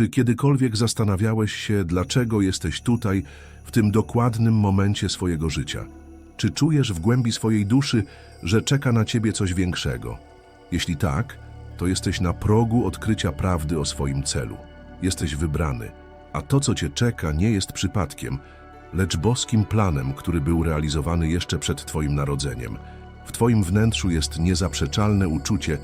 Czy kiedykolwiek zastanawiałeś się, dlaczego jesteś tutaj w tym dokładnym momencie swojego życia? Czy czujesz w głębi swojej duszy, że czeka na ciebie coś większego? Jeśli tak, to jesteś na progu odkrycia prawdy o swoim celu. Jesteś wybrany, a to, co cię czeka, nie jest przypadkiem, lecz boskim planem, który był realizowany jeszcze przed twoim narodzeniem. W twoim wnętrzu jest niezaprzeczalne uczucie,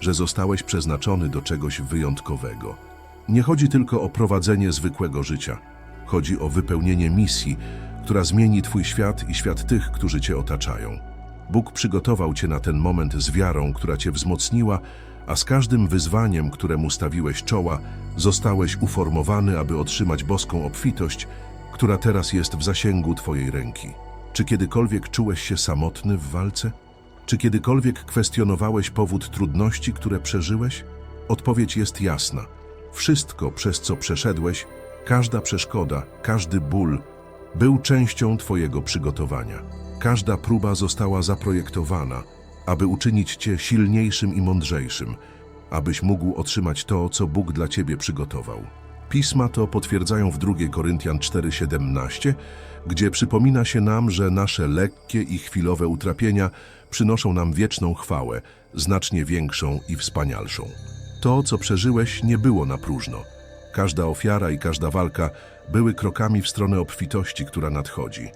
że zostałeś przeznaczony do czegoś wyjątkowego. Nie chodzi tylko o prowadzenie zwykłego życia. Chodzi o wypełnienie misji, która zmieni Twój świat i świat tych, którzy Cię otaczają. Bóg przygotował Cię na ten moment z wiarą, która Cię wzmocniła, a z każdym wyzwaniem, któremu stawiłeś czoła, zostałeś uformowany, aby otrzymać boską obfitość, która teraz jest w zasięgu Twojej ręki. Czy kiedykolwiek czułeś się samotny w walce? Czy kiedykolwiek kwestionowałeś powód trudności, które przeżyłeś? Odpowiedź jest jasna. Wszystko, przez co przeszedłeś, każda przeszkoda, każdy ból, był częścią Twojego przygotowania. Każda próba została zaprojektowana, aby uczynić Cię silniejszym i mądrzejszym, abyś mógł otrzymać to, co Bóg dla Ciebie przygotował. Pisma to potwierdzają w 2 Koryntian 4:17, gdzie przypomina się nam, że nasze lekkie i chwilowe utrapienia przynoszą nam wieczną chwałę, znacznie większą i wspanialszą. To, co przeżyłeś, nie było na próżno. Każda ofiara i każda walka były krokami w stronę obfitości, która nadchodzi.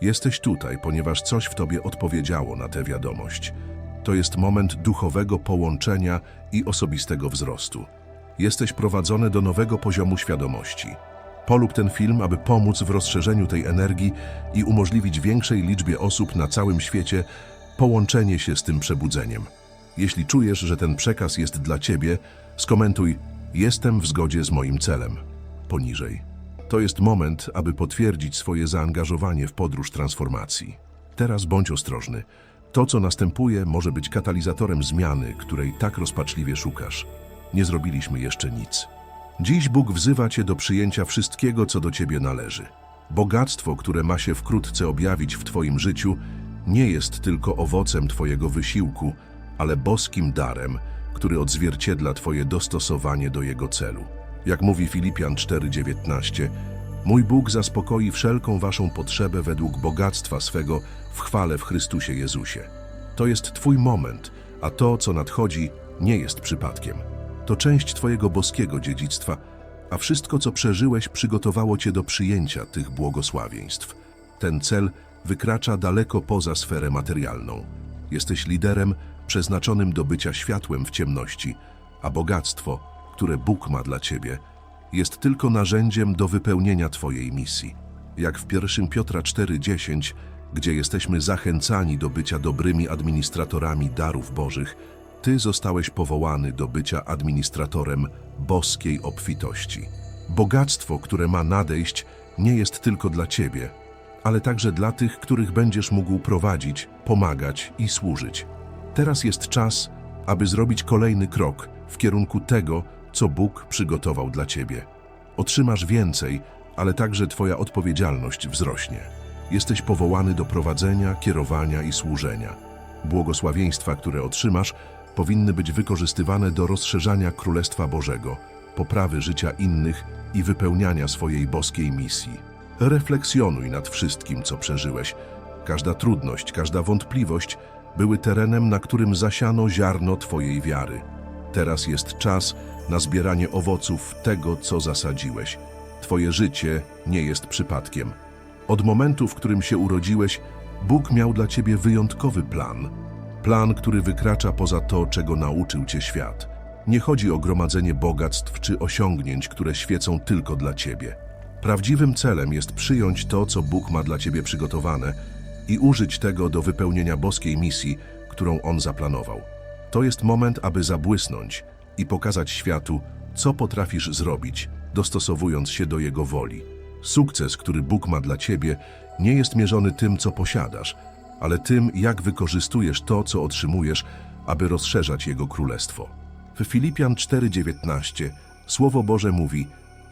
Jesteś tutaj, ponieważ coś w tobie odpowiedziało na tę wiadomość. To jest moment duchowego połączenia i osobistego wzrostu. Jesteś prowadzony do nowego poziomu świadomości. Polub ten film, aby pomóc w rozszerzeniu tej energii i umożliwić większej liczbie osób na całym świecie połączenie się z tym przebudzeniem. Jeśli czujesz, że ten przekaz jest dla Ciebie, skomentuj Jestem w zgodzie z moim celem. Poniżej. To jest moment, aby potwierdzić swoje zaangażowanie w podróż transformacji. Teraz bądź ostrożny. To, co następuje, może być katalizatorem zmiany, której tak rozpaczliwie szukasz. Nie zrobiliśmy jeszcze nic. Dziś Bóg wzywa Cię do przyjęcia wszystkiego, co do Ciebie należy. Bogactwo, które ma się wkrótce objawić w Twoim życiu, nie jest tylko owocem Twojego wysiłku, ale boskim darem, który odzwierciedla Twoje dostosowanie do Jego celu. Jak mówi Filipian 4:19, Mój Bóg zaspokoi wszelką Waszą potrzebę według bogactwa swego w chwale w Chrystusie Jezusie. To jest Twój moment, a to, co nadchodzi, nie jest przypadkiem. To część Twojego boskiego dziedzictwa, a wszystko, co przeżyłeś, przygotowało Cię do przyjęcia tych błogosławieństw. Ten cel wykracza daleko poza sferę materialną. Jesteś liderem przeznaczonym do bycia światłem w ciemności, a bogactwo, które Bóg ma dla Ciebie, jest tylko narzędziem do wypełnienia Twojej misji. Jak w 1 Piotra 4:10, gdzie jesteśmy zachęcani do bycia dobrymi administratorami darów Bożych, Ty zostałeś powołany do bycia administratorem boskiej obfitości. Bogactwo, które ma nadejść, nie jest tylko dla Ciebie, ale także dla tych, których będziesz mógł prowadzić, pomagać i służyć. Teraz jest czas, aby zrobić kolejny krok w kierunku tego, co Bóg przygotował dla Ciebie. Otrzymasz więcej, ale także Twoja odpowiedzialność wzrośnie. Jesteś powołany do prowadzenia, kierowania i służenia. Błogosławieństwa, które otrzymasz, powinny być wykorzystywane do rozszerzania Królestwa Bożego, poprawy życia innych i wypełniania swojej boskiej misji. Refleksjonuj nad wszystkim, co przeżyłeś. Każda trudność, każda wątpliwość były terenem, na którym zasiano ziarno Twojej wiary. Teraz jest czas na zbieranie owoców tego, co zasadziłeś. Twoje życie nie jest przypadkiem. Od momentu, w którym się urodziłeś, Bóg miał dla Ciebie wyjątkowy plan. Plan, który wykracza poza to, czego nauczył Cię świat. Nie chodzi o gromadzenie bogactw czy osiągnięć, które świecą tylko dla Ciebie. Prawdziwym celem jest przyjąć to, co Bóg ma dla Ciebie przygotowane i użyć tego do wypełnienia boskiej misji, którą On zaplanował. To jest moment, aby zabłysnąć i pokazać światu, co potrafisz zrobić, dostosowując się do Jego woli. Sukces, który Bóg ma dla Ciebie, nie jest mierzony tym, co posiadasz, ale tym, jak wykorzystujesz to, co otrzymujesz, aby rozszerzać Jego królestwo. W Filipian 4:19 Słowo Boże mówi: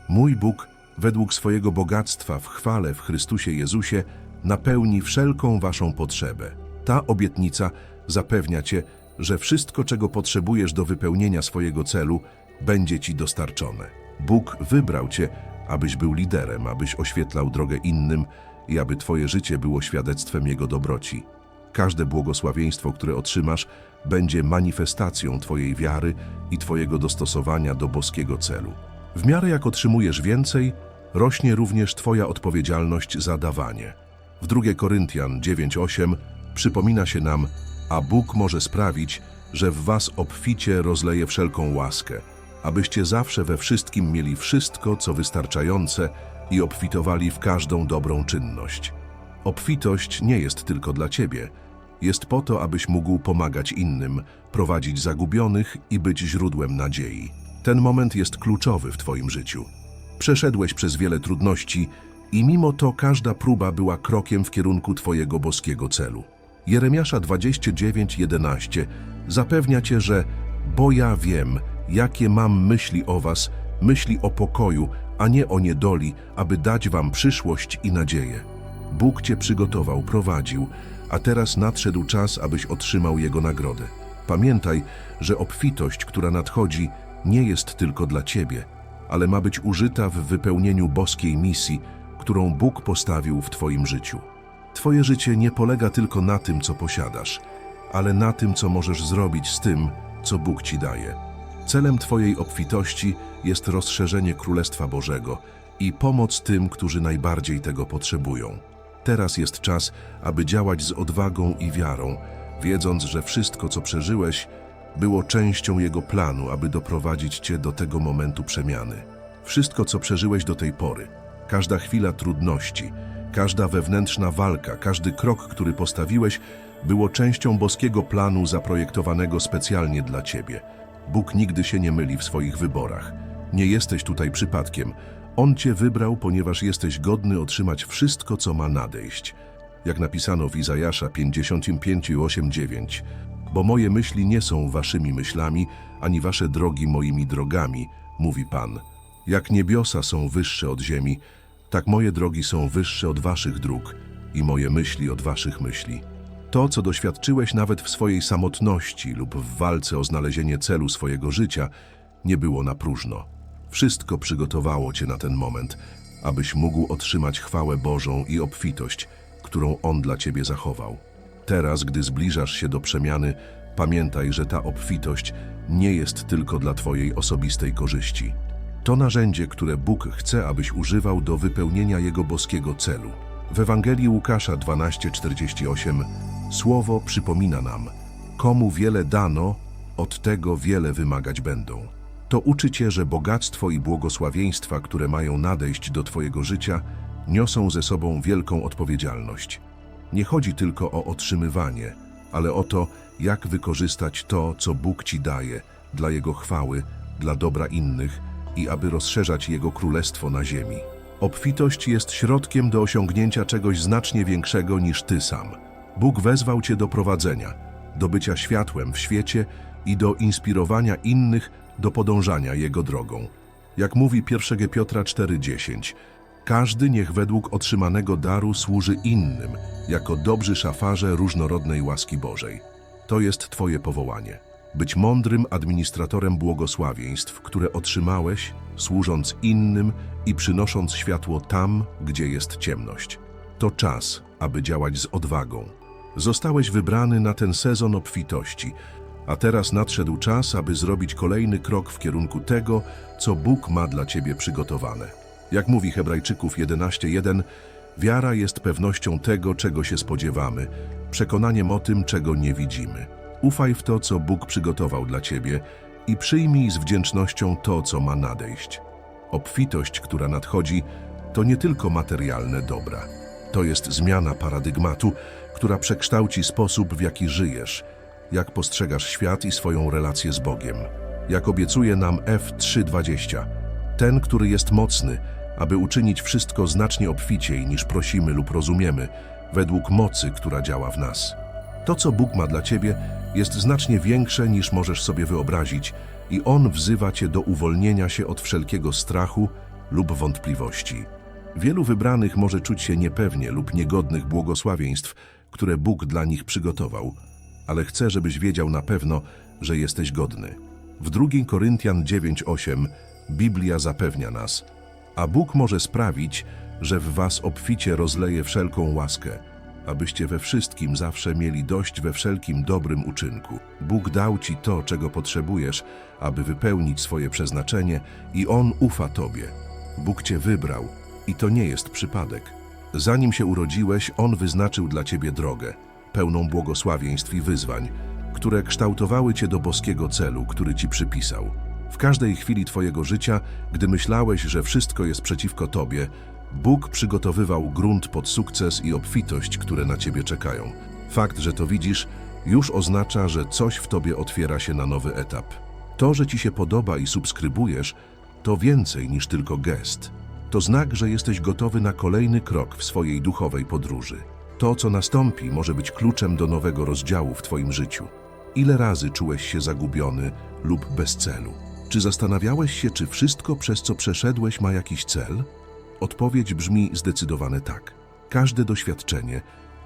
Mój Bóg według swojego bogactwa w chwale w Chrystusie Jezusie napełni wszelką waszą potrzebę. Ta obietnica zapewnia cię, że wszystko, czego potrzebujesz do wypełnienia swojego celu, będzie ci dostarczone. Bóg wybrał cię, abyś był liderem, abyś oświetlał drogę innym i aby twoje życie było świadectwem Jego dobroci. Każde błogosławieństwo, które otrzymasz, będzie manifestacją twojej wiary i twojego dostosowania do boskiego celu. W miarę jak otrzymujesz więcej, rośnie również twoja odpowiedzialność za dawanie. W 2 Koryntian 9:8 przypomina się nam, a Bóg może sprawić, że w was obficie rozleje wszelką łaskę, abyście zawsze we wszystkim mieli wszystko, co wystarczające i obfitowali w każdą dobrą czynność. Obfitość nie jest tylko dla ciebie, jest po to, abyś mógł pomagać innym, prowadzić zagubionych i być źródłem nadziei. Ten moment jest kluczowy w twoim życiu. Przeszedłeś przez wiele trudności i mimo to każda próba była krokiem w kierunku twojego boskiego celu. Jeremiasza 29:11 zapewnia cię, że bo ja wiem, jakie mam myśli o was, myśli o pokoju, a nie o niedoli, aby dać wam przyszłość i nadzieję. Bóg cię przygotował, prowadził, a teraz nadszedł czas, abyś otrzymał Jego nagrodę. Pamiętaj, że obfitość, która nadchodzi, nie jest tylko dla ciebie, ale ma być użyta w wypełnieniu boskiej misji, którą Bóg postawił w twoim życiu. Twoje życie nie polega tylko na tym, co posiadasz, ale na tym, co możesz zrobić z tym, co Bóg ci daje. Celem Twojej obfitości jest rozszerzenie Królestwa Bożego i pomoc tym, którzy najbardziej tego potrzebują. Teraz jest czas, aby działać z odwagą i wiarą, wiedząc, że wszystko, co przeżyłeś, było częścią Jego planu, aby doprowadzić Cię do tego momentu przemiany. Wszystko, co przeżyłeś do tej pory, każda chwila trudności, każda wewnętrzna walka, każdy krok, który postawiłeś, było częścią boskiego planu zaprojektowanego specjalnie dla Ciebie. Bóg nigdy się nie myli w swoich wyborach. Nie jesteś tutaj przypadkiem. On Cię wybrał, ponieważ jesteś godny otrzymać wszystko, co ma nadejść. Jak napisano w Izajasza 55:8-9. Bo moje myśli nie są waszymi myślami, ani wasze drogi moimi drogami, mówi Pan. Jak niebiosa są wyższe od ziemi, tak moje drogi są wyższe od waszych dróg i moje myśli od waszych myśli. To, co doświadczyłeś nawet w swojej samotności lub w walce o znalezienie celu swojego życia, nie było na próżno. Wszystko przygotowało cię na ten moment, abyś mógł otrzymać chwałę Bożą i obfitość, którą On dla ciebie zachował. Teraz, gdy zbliżasz się do przemiany, pamiętaj, że ta obfitość nie jest tylko dla twojej osobistej korzyści. To narzędzie, które Bóg chce, abyś używał do wypełnienia Jego boskiego celu. W Ewangelii Łukasza 12:48 Słowo przypomina nam, komu wiele dano, od tego wiele wymagać będą. To uczy cię, że bogactwo i błogosławieństwa, które mają nadejść do twojego życia, niosą ze sobą wielką odpowiedzialność. Nie chodzi tylko o otrzymywanie, ale o to, jak wykorzystać to, co Bóg ci daje, dla Jego chwały, dla dobra innych i aby rozszerzać Jego królestwo na ziemi. Obfitość jest środkiem do osiągnięcia czegoś znacznie większego niż ty sam. Bóg wezwał cię do prowadzenia, do bycia światłem w świecie i do inspirowania innych do podążania Jego drogą. Jak mówi 1 Piotra 4,10 każdy niech według otrzymanego daru służy innym, jako dobrzy szafarze różnorodnej łaski Bożej. To jest Twoje powołanie. Być mądrym administratorem błogosławieństw, które otrzymałeś, służąc innym i przynosząc światło tam, gdzie jest ciemność. To czas, aby działać z odwagą. Zostałeś wybrany na ten sezon obfitości, a teraz nadszedł czas, aby zrobić kolejny krok w kierunku tego, co Bóg ma dla Ciebie przygotowane. Jak mówi Hebrajczyków 11:1, wiara jest pewnością tego, czego się spodziewamy, przekonaniem o tym, czego nie widzimy. Ufaj w to, co Bóg przygotował dla ciebie i przyjmij z wdzięcznością to, co ma nadejść. Obfitość, która nadchodzi, to nie tylko materialne dobra. To jest zmiana paradygmatu, która przekształci sposób, w jaki żyjesz, jak postrzegasz świat i swoją relację z Bogiem. Jak obiecuje nam F320, ten, który jest mocny, aby uczynić wszystko znacznie obficiej niż prosimy lub rozumiemy, według mocy, która działa w nas. To, co Bóg ma dla Ciebie, jest znacznie większe niż możesz sobie wyobrazić i On wzywa Cię do uwolnienia się od wszelkiego strachu lub wątpliwości. Wielu wybranych może czuć się niepewnie lub niegodnych błogosławieństw, które Bóg dla nich przygotował, ale chcę, żebyś wiedział na pewno, że jesteś godny. W 2 Koryntian 9:8 Biblia zapewnia nas. A Bóg może sprawić, że w was obficie rozleje wszelką łaskę, abyście we wszystkim zawsze mieli dość we wszelkim dobrym uczynku. Bóg dał ci to, czego potrzebujesz, aby wypełnić swoje przeznaczenie i On ufa tobie. Bóg cię wybrał i to nie jest przypadek. Zanim się urodziłeś, On wyznaczył dla ciebie drogę, pełną błogosławieństw i wyzwań, które kształtowały cię do boskiego celu, który ci przypisał. W każdej chwili twojego życia, gdy myślałeś, że wszystko jest przeciwko tobie, Bóg przygotowywał grunt pod sukces i obfitość, które na ciebie czekają. Fakt, że to widzisz, już oznacza, że coś w tobie otwiera się na nowy etap. To, że ci się podoba i subskrybujesz, to więcej niż tylko gest. To znak, że jesteś gotowy na kolejny krok w swojej duchowej podróży. To, co nastąpi, może być kluczem do nowego rozdziału w Twoim życiu. Ile razy czułeś się zagubiony lub bez celu? Czy zastanawiałeś się, czy wszystko, przez co przeszedłeś, ma jakiś cel? Odpowiedź brzmi zdecydowane tak. Każde doświadczenie,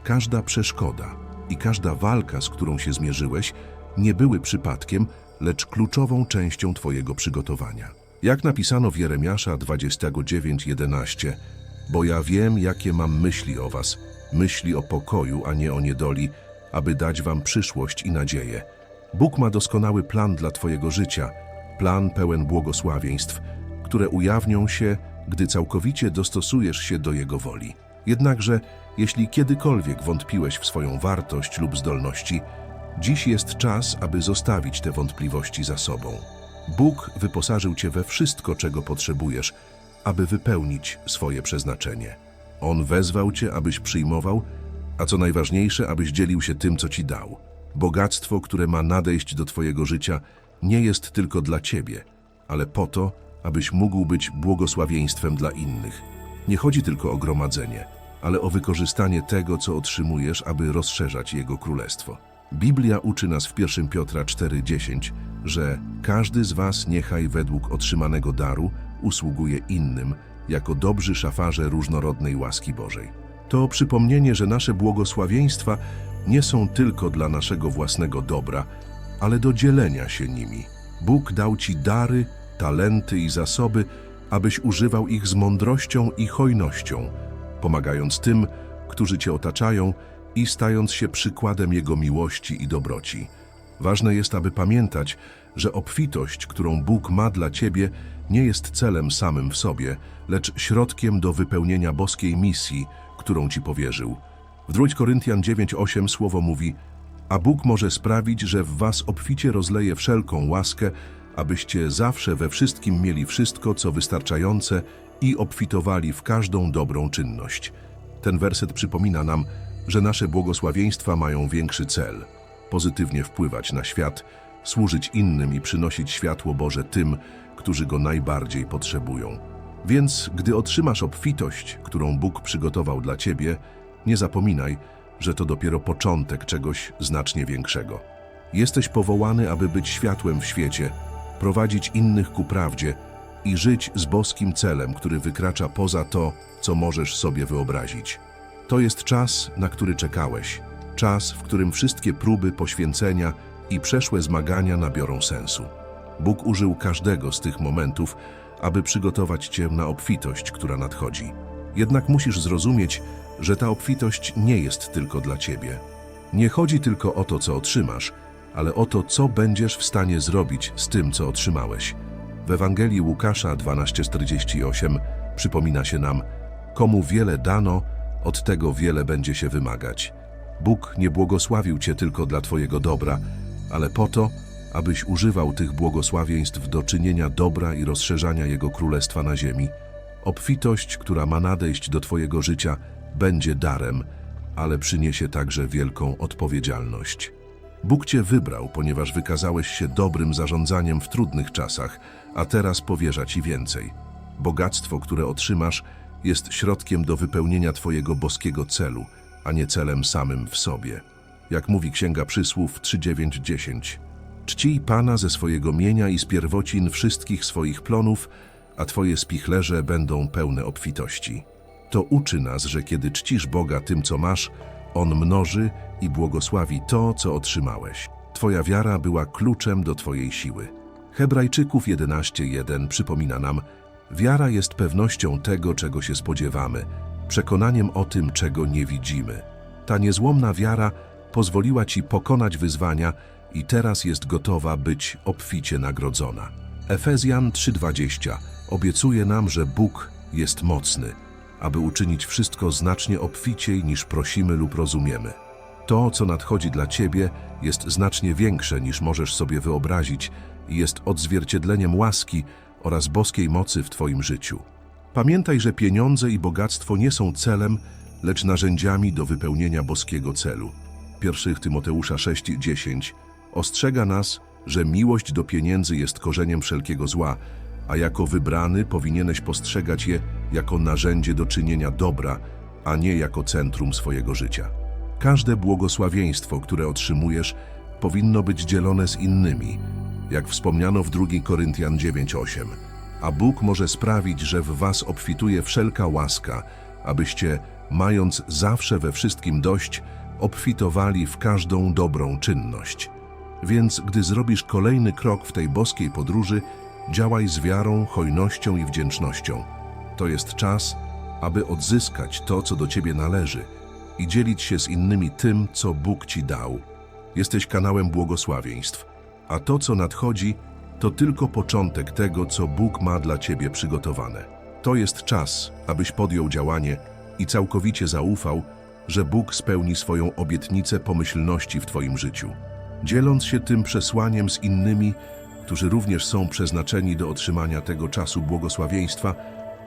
każda przeszkoda i każda walka, z którą się zmierzyłeś, nie były przypadkiem, lecz kluczową częścią Twojego przygotowania. Jak napisano w Jeremiasza 29:11, bo ja wiem, jakie mam myśli o was, myśli o pokoju, a nie o niedoli, aby dać wam przyszłość i nadzieję. Bóg ma doskonały plan dla Twojego życia, plan pełen błogosławieństw, które ujawnią się, gdy całkowicie dostosujesz się do Jego woli. Jednakże, jeśli kiedykolwiek wątpiłeś w swoją wartość lub zdolności, dziś jest czas, aby zostawić te wątpliwości za sobą. Bóg wyposażył Cię we wszystko, czego potrzebujesz, aby wypełnić swoje przeznaczenie. On wezwał Cię, abyś przyjmował, a co najważniejsze, abyś dzielił się tym, co Ci dał. Bogactwo, które ma nadejść do Twojego życia, nie jest tylko dla Ciebie, ale po to, abyś mógł być błogosławieństwem dla innych. Nie chodzi tylko o gromadzenie, ale o wykorzystanie tego, co otrzymujesz, aby rozszerzać Jego królestwo. Biblia uczy nas w 1 Piotra 4:10, że każdy z was niechaj według otrzymanego daru usługuje innym, jako dobrzy szafarze różnorodnej łaski Bożej. To przypomnienie, że nasze błogosławieństwa nie są tylko dla naszego własnego dobra, ale do dzielenia się nimi. Bóg dał ci dary, talenty i zasoby, abyś używał ich z mądrością i hojnością, pomagając tym, którzy cię otaczają i stając się przykładem Jego miłości i dobroci. Ważne jest, aby pamiętać, że obfitość, którą Bóg ma dla ciebie, nie jest celem samym w sobie, lecz środkiem do wypełnienia boskiej misji, którą ci powierzył. W 2 Koryntian 9:8 słowo mówi: A Bóg może sprawić, że w was obficie rozleje wszelką łaskę, abyście zawsze we wszystkim mieli wszystko, co wystarczające i obfitowali w każdą dobrą czynność. Ten werset przypomina nam, że nasze błogosławieństwa mają większy cel pozytywnie wpływać na świat, służyć innym i przynosić światło Boże tym, którzy go najbardziej potrzebują. Więc, gdy otrzymasz obfitość, którą Bóg przygotował dla ciebie, nie zapominaj, że to dopiero początek czegoś znacznie większego. Jesteś powołany, aby być światłem w świecie, prowadzić innych ku prawdzie i żyć z boskim celem, który wykracza poza to, co możesz sobie wyobrazić. To jest czas, na który czekałeś. Czas, w którym wszystkie próby poświęcenia i przeszłe zmagania nabiorą sensu. Bóg użył każdego z tych momentów, aby przygotować Cię na obfitość, która nadchodzi. Jednak musisz zrozumieć, że ta obfitość nie jest tylko dla Ciebie. Nie chodzi tylko o to, co otrzymasz, ale o to, co będziesz w stanie zrobić z tym, co otrzymałeś. W Ewangelii Łukasza 12:48 przypomina się nam, komu wiele dano, od tego wiele będzie się wymagać. Bóg nie błogosławił Cię tylko dla Twojego dobra, ale po to, abyś używał tych błogosławieństw do czynienia dobra i rozszerzania Jego Królestwa na ziemi. Obfitość, która ma nadejść do Twojego życia, będzie darem, ale przyniesie także wielką odpowiedzialność. Bóg Cię wybrał, ponieważ wykazałeś się dobrym zarządzaniem w trudnych czasach, a teraz powierza Ci więcej. Bogactwo, które otrzymasz, jest środkiem do wypełnienia Twojego boskiego celu, a nie celem samym w sobie. Jak mówi Księga Przysłów 3.9.10. Czcij Pana ze swojego mienia i z pierwocin wszystkich swoich plonów, a Twoje spichlerze będą pełne obfitości. To uczy nas, że kiedy czcisz Boga tym, co masz, On mnoży i błogosławi to, co otrzymałeś. Twoja wiara była kluczem do Twojej siły. Hebrajczyków 11:1 przypomina nam: Wiara jest pewnością tego, czego się spodziewamy, przekonaniem o tym, czego nie widzimy. Ta niezłomna wiara pozwoliła ci pokonać wyzwania i teraz jest gotowa być obficie nagrodzona. Efezjan 3:20 obiecuje nam, że Bóg jest mocny, aby uczynić wszystko znacznie obficiej niż prosimy lub rozumiemy. To, co nadchodzi dla Ciebie, jest znacznie większe niż możesz sobie wyobrazić i jest odzwierciedleniem łaski oraz boskiej mocy w Twoim życiu. Pamiętaj, że pieniądze i bogactwo nie są celem, lecz narzędziami do wypełnienia boskiego celu. 1 Tymoteusza 6:10 ostrzega nas, że miłość do pieniędzy jest korzeniem wszelkiego zła, a jako wybrany powinieneś postrzegać je jako narzędzie do czynienia dobra, a nie jako centrum swojego życia. Każde błogosławieństwo, które otrzymujesz, powinno być dzielone z innymi, jak wspomniano w 2 Koryntian 9:8. A Bóg może sprawić, że w was obfituje wszelka łaska, abyście, mając zawsze we wszystkim dość, obfitowali w każdą dobrą czynność. Więc gdy zrobisz kolejny krok w tej boskiej podróży, działaj z wiarą, hojnością i wdzięcznością. To jest czas, aby odzyskać to, co do ciebie należy i dzielić się z innymi tym, co Bóg ci dał. Jesteś kanałem błogosławieństw, a to, co nadchodzi, to tylko początek tego, co Bóg ma dla ciebie przygotowane. To jest czas, abyś podjął działanie i całkowicie zaufał, że Bóg spełni swoją obietnicę pomyślności w twoim życiu. Dzieląc się tym przesłaniem z innymi, którzy również są przeznaczeni do otrzymania tego czasu błogosławieństwa,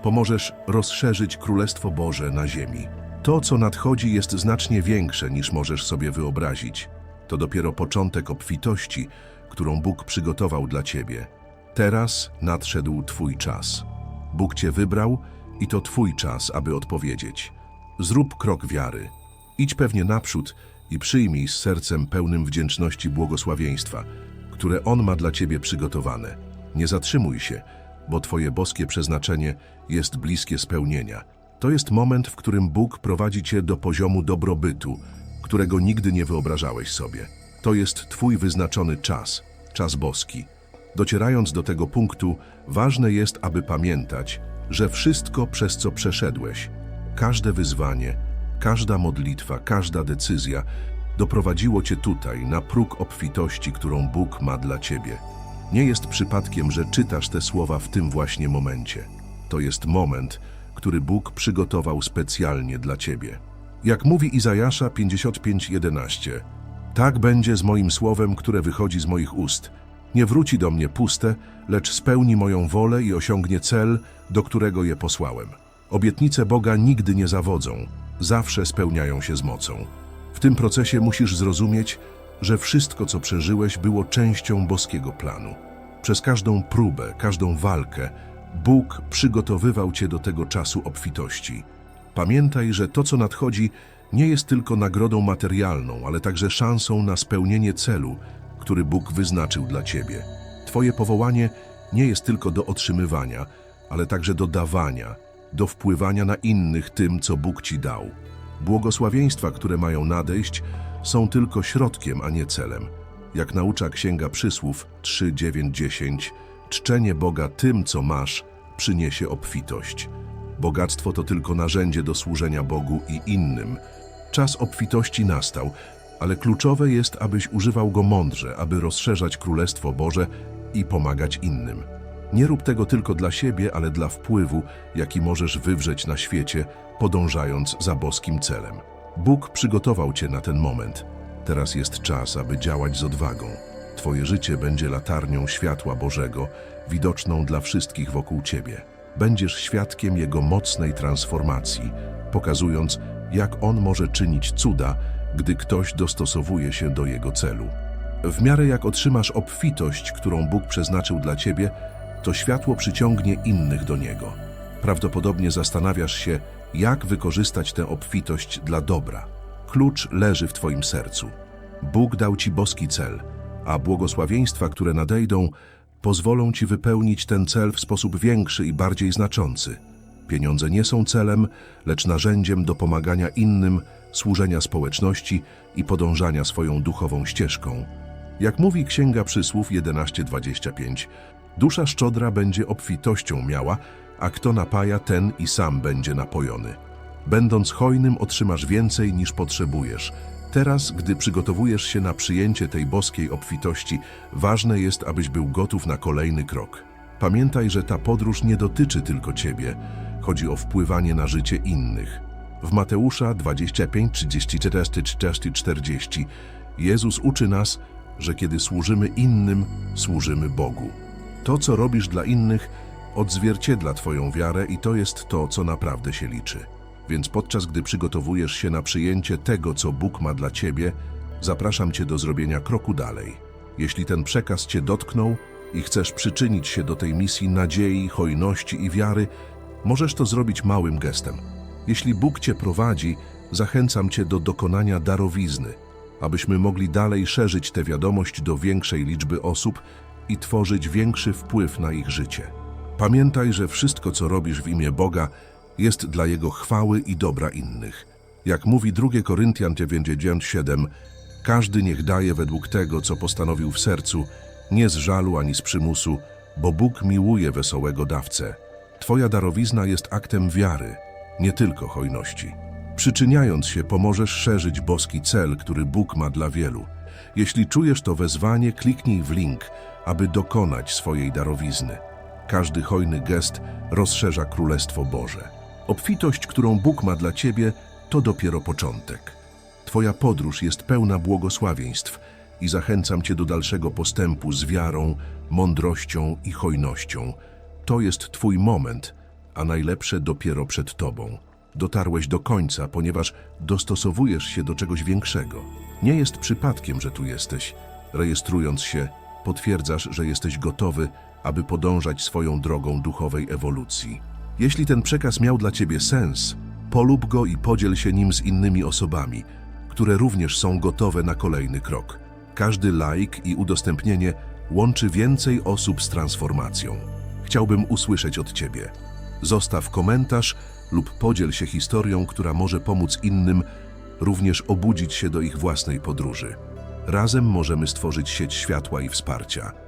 pomożesz rozszerzyć Królestwo Boże na ziemi. To, co nadchodzi, jest znacznie większe niż możesz sobie wyobrazić. To dopiero początek obfitości, którą Bóg przygotował dla ciebie. Teraz nadszedł Twój czas. Bóg Cię wybrał i to Twój czas, aby odpowiedzieć. Zrób krok wiary. Idź pewnie naprzód i przyjmij z sercem pełnym wdzięczności błogosławieństwa, które On ma dla Ciebie przygotowane. Nie zatrzymuj się, bo Twoje boskie przeznaczenie jest bliskie spełnienia. To jest moment, w którym Bóg prowadzi Cię do poziomu dobrobytu, którego nigdy nie wyobrażałeś sobie. To jest Twój wyznaczony czas, czas boski. Docierając do tego punktu, ważne jest, aby pamiętać, że wszystko, przez co przeszedłeś, każde wyzwanie, każda modlitwa, każda decyzja doprowadziło Cię tutaj, na próg obfitości, którą Bóg ma dla Ciebie. Nie jest przypadkiem, że czytasz te słowa w tym właśnie momencie. To jest moment, który Bóg przygotował specjalnie dla Ciebie. Jak mówi Izajasza 55:11, tak będzie z moim słowem, które wychodzi z moich ust. Nie wróci do mnie puste, lecz spełni moją wolę i osiągnie cel, do którego je posłałem. Obietnice Boga nigdy nie zawodzą, zawsze spełniają się z mocą. Tym procesie musisz zrozumieć, że wszystko, co przeżyłeś, było częścią boskiego planu. Przez każdą próbę, każdą walkę, Bóg przygotowywał cię do tego czasu obfitości. Pamiętaj, że to, co nadchodzi, nie jest tylko nagrodą materialną, ale także szansą na spełnienie celu, który Bóg wyznaczył dla ciebie. Twoje powołanie nie jest tylko do otrzymywania, ale także do dawania, do wpływania na innych tym, co Bóg ci dał. Błogosławieństwa, które mają nadejść, są tylko środkiem, a nie celem. Jak naucza Księga Przysłów 3, 9, 10, czczenie Boga tym, co masz, przyniesie obfitość. Bogactwo to tylko narzędzie do służenia Bogu i innym. Czas obfitości nastał, ale kluczowe jest, abyś używał go mądrze, aby rozszerzać Królestwo Boże i pomagać innym. Nie rób tego tylko dla siebie, ale dla wpływu, jaki możesz wywrzeć na świecie, podążając za boskim celem. Bóg przygotował cię na ten moment. Teraz jest czas, aby działać z odwagą. Twoje życie będzie latarnią światła Bożego, widoczną dla wszystkich wokół ciebie. Będziesz świadkiem Jego mocnej transformacji, pokazując, jak On może czynić cuda, gdy ktoś dostosowuje się do Jego celu. W miarę jak otrzymasz obfitość, którą Bóg przeznaczył dla ciebie, to światło przyciągnie innych do Niego. Prawdopodobnie zastanawiasz się, jak wykorzystać tę obfitość dla dobra. Klucz leży w Twoim sercu. Bóg dał Ci boski cel, a błogosławieństwa, które nadejdą, pozwolą Ci wypełnić ten cel w sposób większy i bardziej znaczący. Pieniądze nie są celem, lecz narzędziem do pomagania innym, służenia społeczności i podążania swoją duchową ścieżką. Jak mówi Księga Przysłów 11:25, dusza szczodra będzie obfitością miała, a kto napaja, ten i sam będzie napojony. Będąc hojnym, otrzymasz więcej niż potrzebujesz. Teraz, gdy przygotowujesz się na przyjęcie tej boskiej obfitości, ważne jest, abyś był gotów na kolejny krok. Pamiętaj, że ta podróż nie dotyczy tylko ciebie. Chodzi o wpływanie na życie innych. W Mateusza 25, 34, 40, 40 Jezus uczy nas, że kiedy służymy innym, służymy Bogu. To, co robisz dla innych, odzwierciedla Twoją wiarę i to jest to, co naprawdę się liczy. Więc podczas gdy przygotowujesz się na przyjęcie tego, co Bóg ma dla Ciebie, zapraszam Cię do zrobienia kroku dalej. Jeśli ten przekaz Cię dotknął i chcesz przyczynić się do tej misji nadziei, hojności i wiary, możesz to zrobić małym gestem. Jeśli Bóg Cię prowadzi, zachęcam Cię do dokonania darowizny, abyśmy mogli dalej szerzyć tę wiadomość do większej liczby osób i tworzyć większy wpływ na ich życie. Pamiętaj, że wszystko, co robisz w imię Boga, jest dla Jego chwały i dobra innych. Jak mówi 2 Koryntian 9:7, każdy niech daje według tego, co postanowił w sercu, nie z żalu ani z przymusu, bo Bóg miłuje wesołego dawcę. Twoja darowizna jest aktem wiary, nie tylko hojności. Przyczyniając się, pomożesz szerzyć boski cel, który Bóg ma dla wielu. Jeśli czujesz to wezwanie, kliknij w link, aby dokonać swojej darowizny. Każdy hojny gest rozszerza Królestwo Boże. Obfitość, którą Bóg ma dla Ciebie, to dopiero początek. Twoja podróż jest pełna błogosławieństw i zachęcam Cię do dalszego postępu z wiarą, mądrością i hojnością. To jest Twój moment, a najlepsze dopiero przed Tobą. Dotarłeś do końca, ponieważ dostosowujesz się do czegoś większego. Nie jest przypadkiem, że tu jesteś. Rejestrując się, potwierdzasz, że jesteś gotowy, aby podążać swoją drogą duchowej ewolucji. Jeśli ten przekaz miał dla Ciebie sens, polub go i podziel się nim z innymi osobami, które również są gotowe na kolejny krok. Każdy like i udostępnienie łączy więcej osób z transformacją. Chciałbym usłyszeć od Ciebie. Zostaw komentarz lub podziel się historią, która może pomóc innym również obudzić się do ich własnej podróży. Razem możemy stworzyć sieć światła i wsparcia.